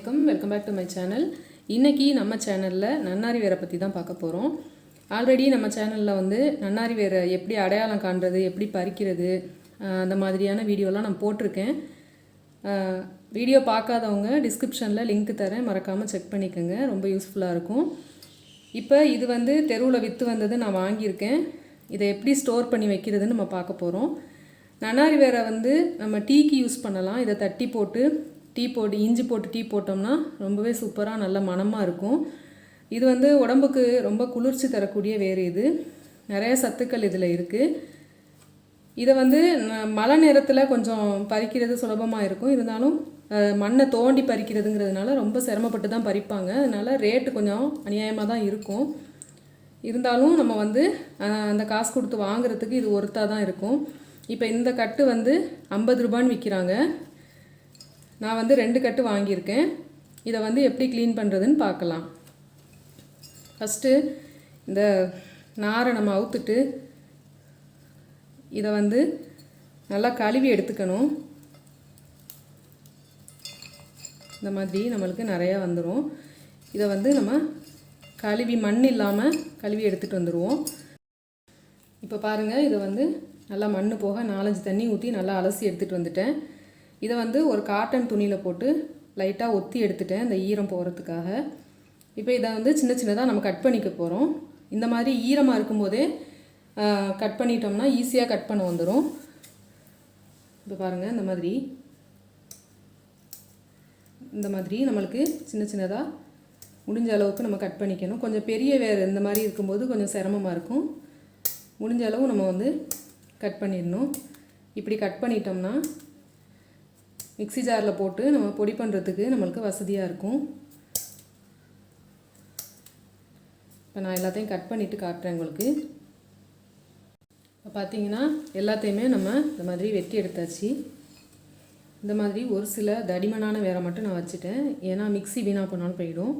வணக்கம் welcome back to my channel இன்றைக்கி நம்ம சேனலில் நன்னாரி வேரை பற்றி தான் பார்க்க போகிறோம் ஆல்ரெடி நம்ம சேனலில் வந்து நன்னாரி வேரை எப்படி அடையாளம் காண்றது எப்படி பறிக்கிறது அந்த மாதிரியான வீடியோலாம் நான் போட்டிருக்கேன். வீடியோ பார்க்காதவங்க டிஸ்கிரிப்ஷனில் லிங்க் தரேன். மறக்காமல் செக் பண்ணிக்கோங்க. ரொம்ப யூஸ்ஃபுல்லாக இருக்கும். இப்போ இது வந்து தெருவில் விற்று வந்தது நான் வாங்கியிருக்கேன். இதை எப்படி ஸ்டோர் பண்ணி வைக்கிறதுன்னு நம்ம பார்க்க போகிறோம் நன்னாரி வேரை வந்து நம்ம டீக்கு யூஸ் பண்ணலாம். இதை தட்டி போட்டு டீ போட்டு இஞ்சி போட்டு டீ போட்டோம்னா ரொம்பவே சூப்பராக நல்ல மணமாக இருக்கும். இது வந்து உடம்புக்கு ரொம்ப குளிர்ச்சி தரக்கூடிய வேறு இது. நிறைய சத்துக்கள் இதில் இருக்குது இதை வந்து மழை நேரத்தில் கொஞ்சம் பறிக்கிறது சுலபமாக இருக்கும். இருந்தாலும் மண்ணை தோண்டி பறிக்கிறதுங்கிறதுனால ரொம்ப சிரமப்பட்டு தான் பறிப்பாங்க. அதனால ரேட்டு கொஞ்சம் அநியாயமாக தான் இருக்கும். இருந்தாலும் நம்ம வந்து அந்த காசு கொடுத்து வாங்குறதுக்கு இது ஒருத்தாக தான் இருக்கும். இப்போ இந்த கட்டு வந்து ஐம்பது ரூபான்னு விற்கிறாங்க நான் வந்து ரெண்டு கட்டு வாங்கியிருக்கேன். இதை வந்து எப்படி க்ளீன் பண்ணுறதுன்னு பார்க்கலாம். ஃபஸ்ட்டு இந்த நாரை நம்ம அவுத்துட்டு இதை வந்து நல்லா கழுவி எடுத்துக்கணும். இந்த மாதிரி நம்மளுக்கு நிறையா வந்துடும் இதை வந்து நம்ம கழுவி மண் இல்லாமல் கழுவி எடுத்துகிட்டு வந்துடுவோம் இப்போ பாருங்கள் இதை வந்து நல்லா மண் போக நாலஞ்சு தண்ணி ஊற்றி நல்லா அலசி எடுத்துகிட்டு வந்துட்டேன். இதை வந்து ஒரு காட்டன் துணியில் போட்டு லைட்டாக ஒத்தி எடுத்துட்டேன் இந்த ஈரம் போகிறதுக்காக இப்போ இதை வந்து சின்ன சின்னதாக நம்ம கட் பண்ணிக்க போகிறோம் இந்த மாதிரி ஈரமாக இருக்கும்போதே கட் பண்ணிட்டோம்னா ஈஸியாக கட் பண்ண வந்துடும் இப்போ பாருங்கள் இந்த மாதிரி. இந்த மாதிரி நம்மளுக்கு சின்ன சின்னதாக முடிஞ்ச அளவுக்கு நம்ம கட் பண்ணிக்கணும். கொஞ்சம் பெரிய வேறு இந்த மாதிரி இருக்கும்போது கொஞ்சம் சிரமமாக இருக்கும். முடிஞ்ச அளவு நம்ம வந்து கட் பண்ணிடணும். இப்படி கட் பண்ணிட்டோம்னா மிக்ஸி ஜாரில் போட்டு நம்ம பொடி பண்ணுறதுக்கு நம்மளுக்கு வசதியாக இருக்கும். இப்போ நான் எல்லாத்தையும் கட் பண்ணிவிட்டு காட்டுறேன் உங்களுக்கு. இப்போ பார்த்தீங்கன்னா எல்லாத்தையுமே நம்ம இந்த மாதிரி வெட்டி எடுத்தாச்சு. இந்த மாதிரி ஒரு சில தடிமனான வேரை மட்டும் நான் வச்சுட்டேன். ஏன்னா மிக்ஸி வீணாக போனாலும் போயிடும்.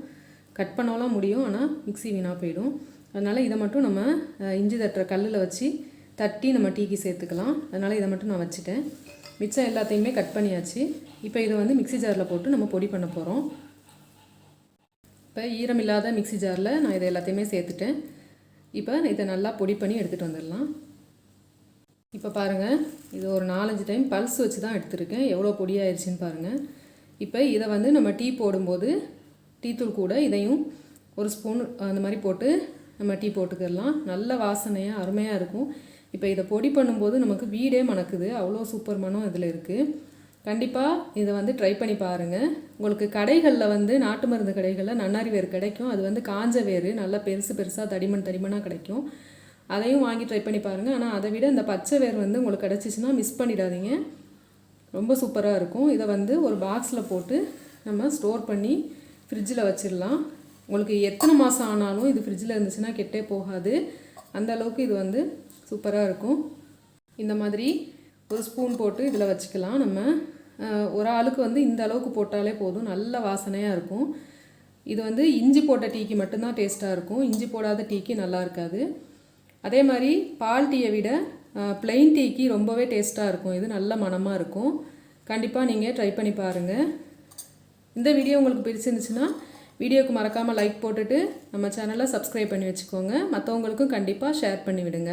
கட் பண்ணலாம் முடியும் ஆனால் மிக்சி வீணாக போயிடும். அதனால் இதை மட்டும் நம்ம இஞ்சி தட்டுற கல்லில் வச்சு தட்டி நம்ம டீக்கு சேர்த்துக்கலாம். அதனால் இதை மட்டும் நான் வச்சுட்டேன். மிச்சம் எல்லாத்தையுமே கட் பண்ணியாச்சு. இப்போ இதை வந்து மிக்ஸி ஜாரில் போட்டு நம்ம பொடி பண்ண போகிறோம் இப்போ ஈரமில்லாத மிக்ஸி ஜாரில் நான் இதை எல்லாத்தையுமே சேர்த்துட்டேன். இப்போ இதை நல்லா பொடி பண்ணி எடுத்துகிட்டு வந்துடலாம். இப்போ பாருங்கள் இது ஒரு நாலஞ்சு டைம் பல்ஸ் வச்சு தான் எடுத்திருக்கேன் எவ்வளோ பொடியாயிருச்சுன்னு பாருங்கள் இப்போ இதை வந்து நம்ம டீ போடும்போது டீ தூள் கூட இதையும் ஒரு ஸ்பூன் அந்த மாதிரி போட்டு நம்ம டீ போட்டுக்கிடலாம். நல்ல வாசனையாக அருமையாக இருக்கும். இப்போ இதை பொடி பண்ணும்போது நமக்கு வீடே மணக்குது. அவ்வளோ சூப்பர் மனம் இதில் இருக்குது கண்டிப்பாக இதை வந்து ட்ரை பண்ணி பாருங்கள் உங்களுக்கு கடைகளில் வந்து நாட்டு மருந்து கடைகளில் நன்னாரி வேர் கிடைக்கும். அது வந்து காஞ்ச வேர் நல்லா பெருசு பெருசாக தடிமன் தடிமனாக கிடைக்கும். அதையும் வாங்கி ட்ரை பண்ணி பாருங்கள் ஆனால் அதை விட இந்த பச்சை வேர் வந்து உங்களுக்கு கிடச்சிச்சின்னா மிஸ் பண்ணிடாதீங்க. ரொம்ப சூப்பராக இருக்கும். இதை வந்து ஒரு பாக்ஸில் போட்டு நம்ம ஸ்டோர் பண்ணி ஃப்ரிட்ஜில் வச்சிடலாம். உங்களுக்கு எத்தனை மாதம் ஆனாலும் இது ஃப்ரிட்ஜில் இருந்துச்சுன்னா கெட்டே போகாது. அந்த அளவுக்கு இது வந்து சூப்பராக இருக்கும். இந்த மாதிரி ஒரு ஸ்பூன் போட்டு இதில் வச்சுக்கலாம் நம்ம. ஒரு ஆளுக்கு வந்து இந்த அளவுக்கு போட்டாலே போதும். நல்ல வாசனையாக இருக்கும். இது வந்து இஞ்சி போட்ட டீக்கு மட்டும்தான் டேஸ்ட்டாக இருக்கும். இஞ்சி போடாத டீக்கு நல்லா இருக்காது. அதே மாதிரி பால் டீயை விட பிளெயின் டீக்கு ரொம்பவே டேஸ்ட்டாக இருக்கும். இது நல்ல மணமாக இருக்கும். கண்டிப்பாக நீங்கள் ட்ரை பண்ணி பாருங்கள் இந்த வீடியோ உங்களுக்கு பிடிச்சிருந்துச்சுன்னா வீடியோக்கு மறக்காமல் லைக் போட்டுட்டு நம்ம சேனலை சப்ஸ்கிரைப் பண்ணி வச்சுக்கோங்க. மற்றவங்களுக்கும் கண்டிப்பாக ஷேர் பண்ணி விடுங்க.